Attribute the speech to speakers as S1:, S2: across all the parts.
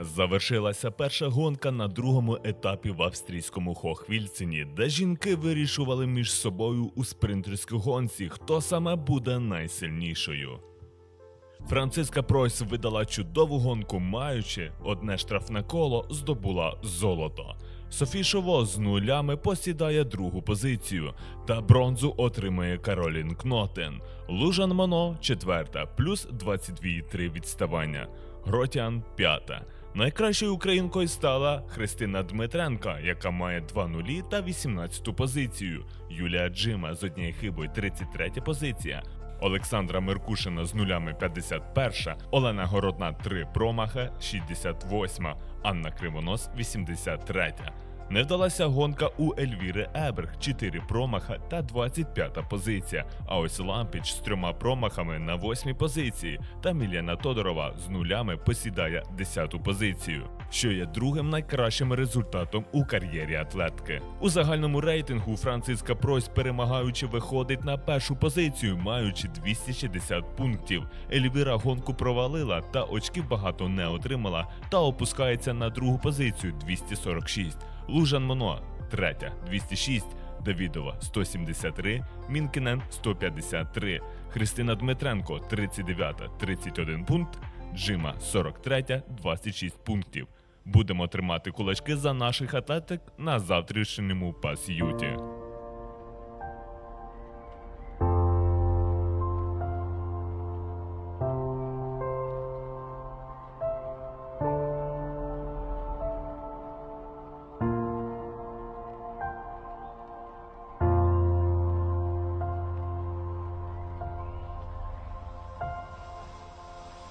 S1: Завершилася перша гонка на другому етапі в австрійському Хохвільцині, де жінки вирішували між собою у спринтерській гонці, хто саме буде найсильнішою. Франциска Пройс видала чудову гонку, маючи одне штрафне коло, здобула золото. Софі Шово з нулями посідає другу позицію, та бронзу отримує Каролін Кнотен. Лужан Моно четверта, плюс 22,3 відставання. Гротян п'ята. Найкращою українкою стала Христина Дмитренка, яка має 2 нулі та 18 позицію. Юлія Джима з однією хибою 33 позиція. Олександра Меркушина з нулями 51, Олена Городна 3 промахи 68, Анна Кривонос 83. Не вдалася гонка у Ельвіри Еберг 4 промаха та 25 позиція. А ось Лампіч з трьома промахами на 8 позиції та Мілена Тодорова з нулями посідає 10 позицію, що є другим найкращим результатом у кар'єрі атлетки. У загальному рейтингу Франциска Пройс перемагаючи виходить на першу позицію, маючи 260 пунктів. Ельвіра гонку провалила та очків багато не отримала та опускається на другу позицію 246. Лужан Моно третя 206, Давідова 173, Мінкінен 153, Христина Дмитренко 39 31 пункт, Джима 43 26 пунктів. Будемо тримати кулачки за наших атлетик на завтрашньому пасіюті.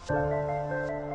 S1: Thank you.